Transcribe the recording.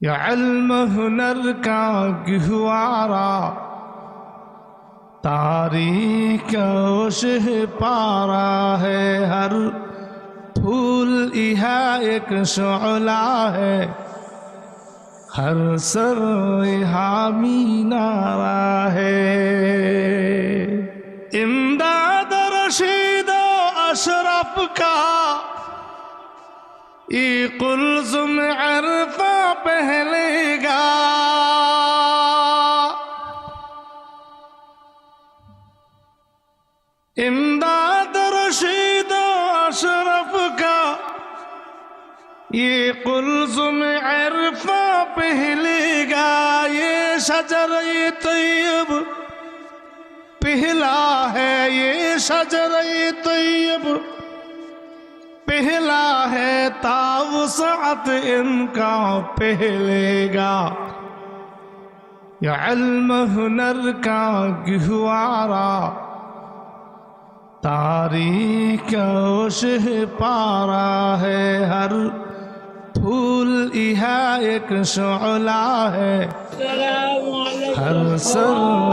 یا علم ہنر کا گہوارا تاریخ شہ پارا ہے، ہر پھول یہاں ایک شعلہ ہے۔ ہر سر حامی نارا ہے۔ امداد رشید و اشرف کا، ای قلزم عرفہ پہلے امداد رشید و اشرف کا، یہ قلزم عرفہ پہلے گا یہ شجر طیب، پہلا ہے یہ شجر طیب، پہلا ہے تاوسعت ان کا پہلے گا۔ یا علم ہنر کا گہوارا تاریخ شہ پارا ہے ہر پھول یہاں ایک شعلہ ہے ہر سر